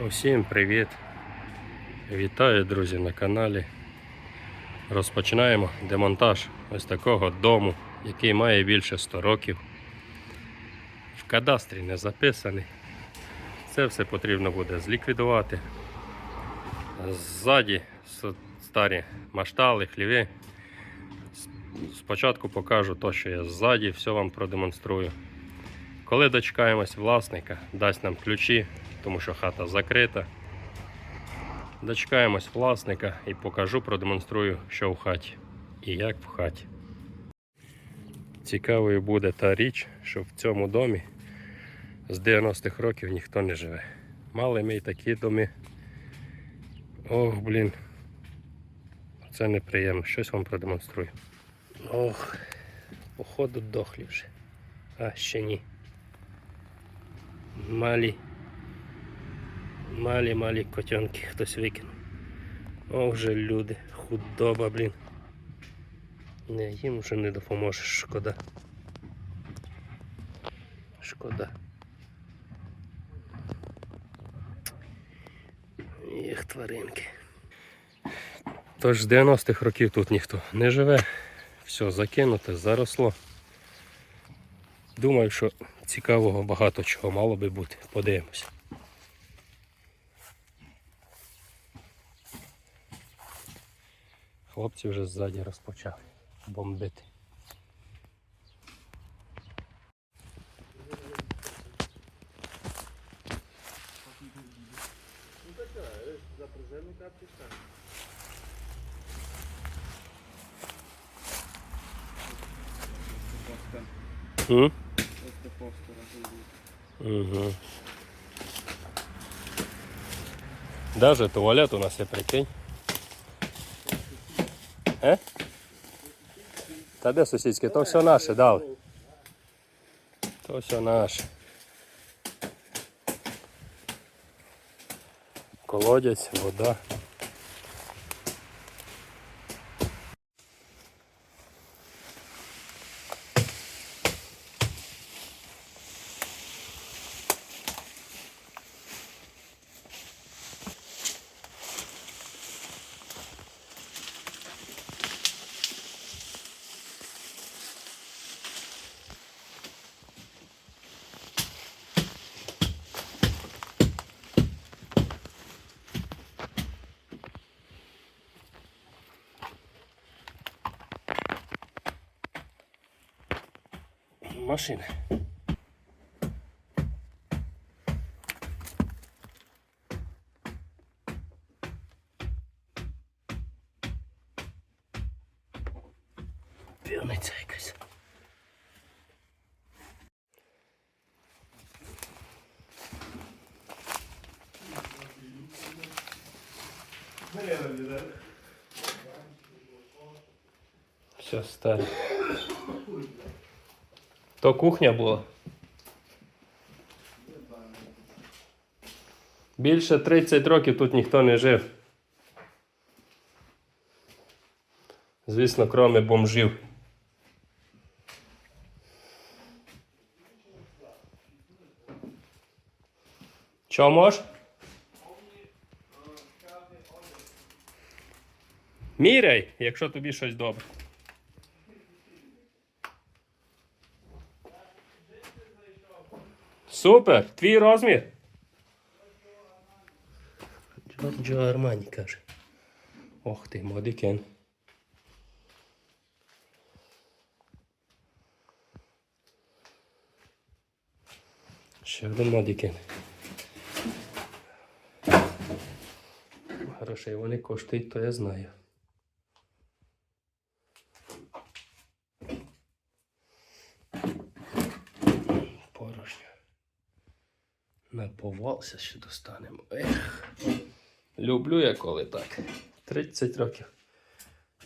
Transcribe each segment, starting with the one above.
Усім привіт! Вітаю, друзі, на каналі. Розпочинаємо демонтаж ось такого дому, який має більше 100 років. В кадастрі не записаний. Це все потрібно буде зліквідувати. Ззаді старі маштали, хліви. Спочатку покажу те, що є ззаді, все вам продемонструю. Коли дочекаємось власника, дасть нам ключі, тому що хата закрита. Дочекаємось власника і покажу, продемонструю, що в хаті і як в хаті. Цікавою буде та річ, що в цьому домі з 90-х років ніхто не живе. Мали ми й такі доми. Ох, блін. Це неприємно. Щось вам продемонструю. Ох, походу дохлі вже. А ще ні. Малі. Малі малі котенки хтось викинув. О, вже люди, худоба, блін. Не, їм вже не допоможеш, шкода. Шкода. Їх тваринки. Тож з 90-х років тут ніхто не живе. Все закинуте, заросло. Думаю, що цікавого багато чого мало би бути. Подивимося. Хлопці вже ззаді розпочали бомбити. М? Угу. Даже туалет у нас є, прикинь. Е? Та де сусідське? То все наше дав. То все наше. Колодязь, вода. Машина. Півниця якась. Все старе. То кухня була. Більше 30 років тут ніхто не жив. Звісно, кроме бомжів. Чо мож? Міряй, якщо тобі щось добре. Супер! Твій розмір. Джорджо Армані каже. Ох ти, модикен. Ще один модикен. Грошей вони коштують, то я знаю. Напувався, що достанемо. Ех. Люблю я коли так. 30 років.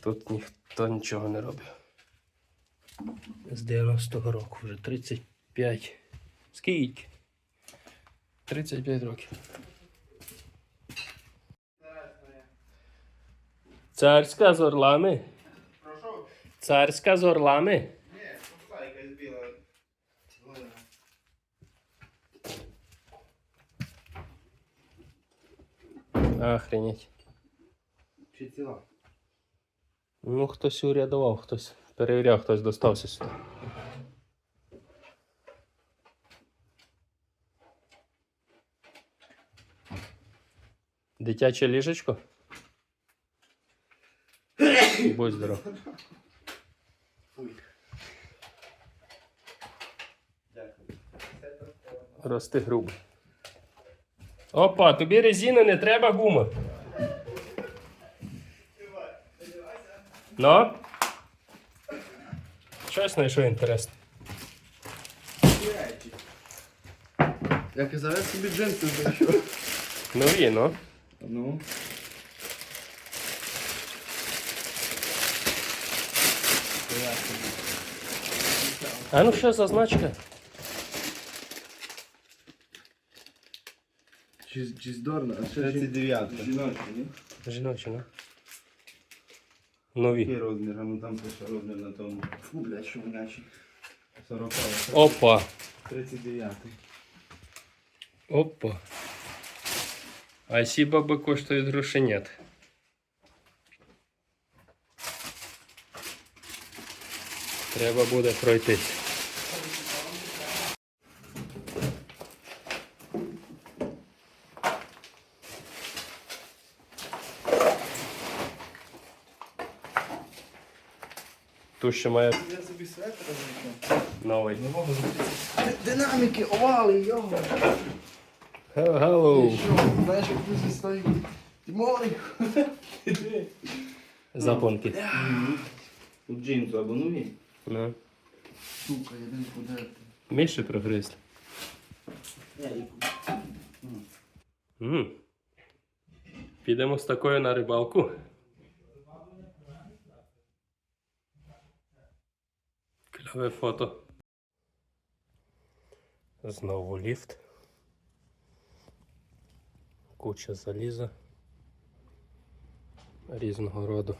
Тут ніхто нічого не робив. З 90-го року вже 35. Скільки? 35 років. Царська з орлами. Прошу? Царська з орлами. Ні, пуста якась біла глина. Охренеть. Чи ціла? Ну, хтось урядував, хтось перевіряв, хтось достався сюди. Дитяче ліжечко? Будь здоров. Рости грубо. Опа, тобі резина не треба гума. Ну? Щось знайшов інтересне. Я казав, я собі джинси знайшов. Нові, ну. Ну. А ну що за значка? Чи, чи здорно, а ще 39. Жіночі, ні? Жіночі, ну. Який Нові. розмір? А ну там пише розмір на тому. Фу, блядь, що вонячий. 40. Опа. 39. Опа. А ці баби коштують грошенят. Треба буде пройтись. Ту, що має Я собі светр знайшов. новий. Нового запитати. Динаміки, овали, його. Hello. Що, знаєш, як тут стоїть? Тимоник. Запонки. Тут джинсу або нові. Ну. Сука, я не куди. Міші прогризли. Підемо з такою на рибалку. Кльове фото. Знову ліфт. Куча заліза. Різного роду.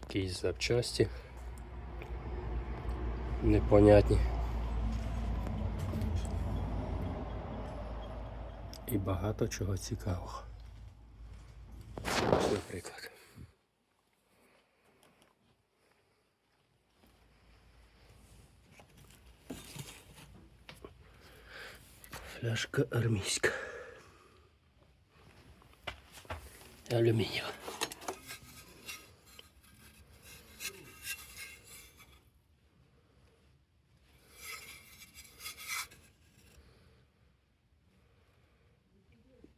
Якісь запчасті. Непонятні. І багато чого цікавого. Ось, наприклад. Фляжка армійська. Алюмінієва.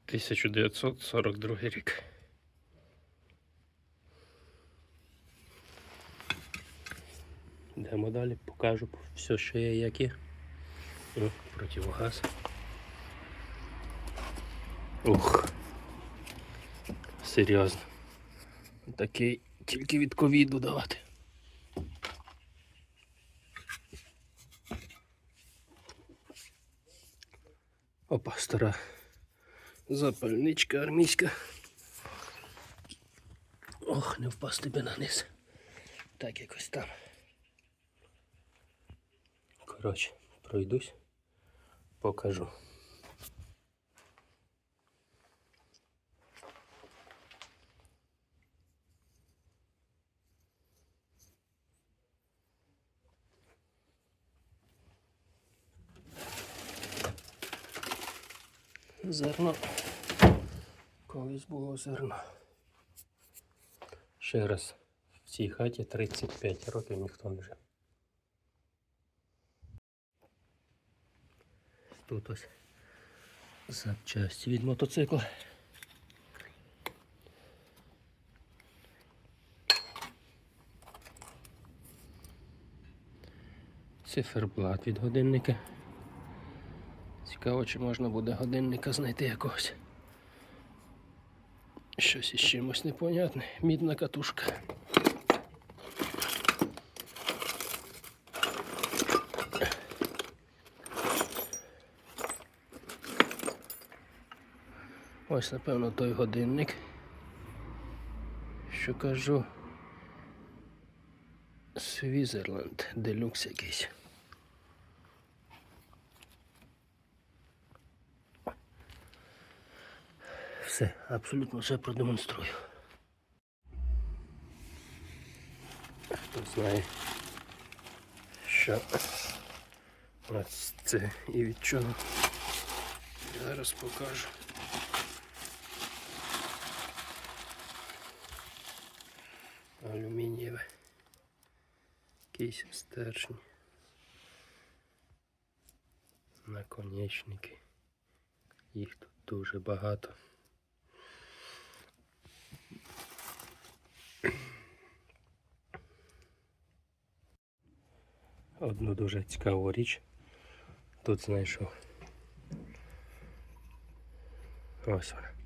Тисяча дев'ятсот сорок другий рік. Йдемо далі, покажу все, що є, як є. Противогаз. Ух. Серйозно. Такий тільки від ковіду давати. Опа, стара запальничка армійська. Ох, не впасти би на низ. Так якось там. Коротше, пройдусь, покажу. Зерно. Колись було зерно. Ще раз. В цій хаті 35 років ніхто не жив. Тут ось запчасті від мотоцикла. Циферблат від годинника. Цікаво, чи можна буде годинника знайти якогось. Щось із чимось непонятне. Мідна катушка. Ось, напевно, той годинник. Що кажу. Свізерленд, делюкс якийсь. Все, абсолютно все продемонструю. Хто знає, що ось це і від чого. Зараз покажу. Алюмінієве. Якісь стержні. Наконечники. Їх тут дуже багато. Одну дуже цікаву річ тут знайшов. Ось вона.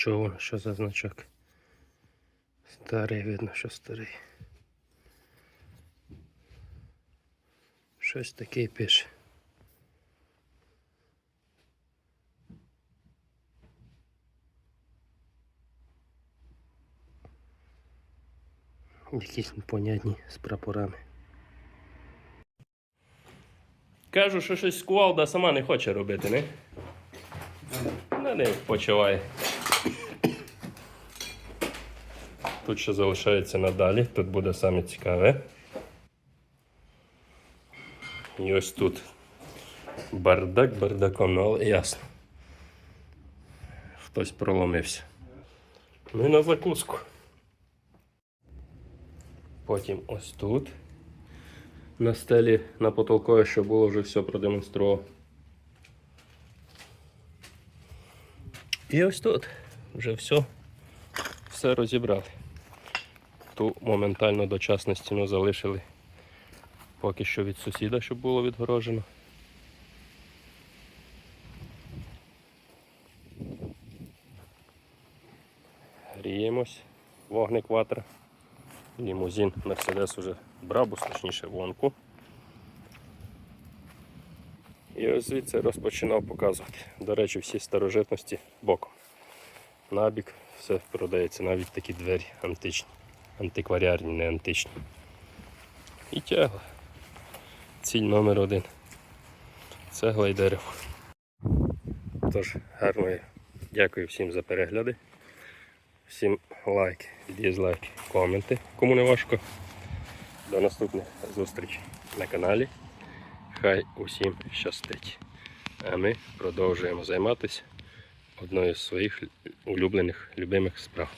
Що? Що за значок? Старий, видно, що старий. Щось таке пише. Якісь непонятні з прапорами. Кажу, що щось кувалда сама не хоче робити, не? На не почуває. Тут ще залишається надалі, тут буде саме цікаве. І ось тут бардак бардаком, ну але ясно. Хтось проломився. Ну і на закуску. Потім ось тут. На стелі на потолкові, що було вже все продемонстрував. І ось тут вже все, все розібрали. Ту моментально дочасну стіну залишили поки що від сусіда, щоб було відгорожено. Гріємось, вогник ватра. Лімузин Мерседес уже Брабус, точніше вонку. І ось звідси розпочинав показувати. До речі, всі старожитності боком. Набік все продається, навіть такі двері античні, антикваріарні, не античні. І тягла. Ціль номер один. Цегла і дерево. Тож, гарної дякую всім за перегляди. Всім лайк, дізлайк, коменти, кому не важко. До наступних зустрічей на каналі. Хай усім щастить. А ми продовжуємо займатися одною з своїх улюблених любимих справ.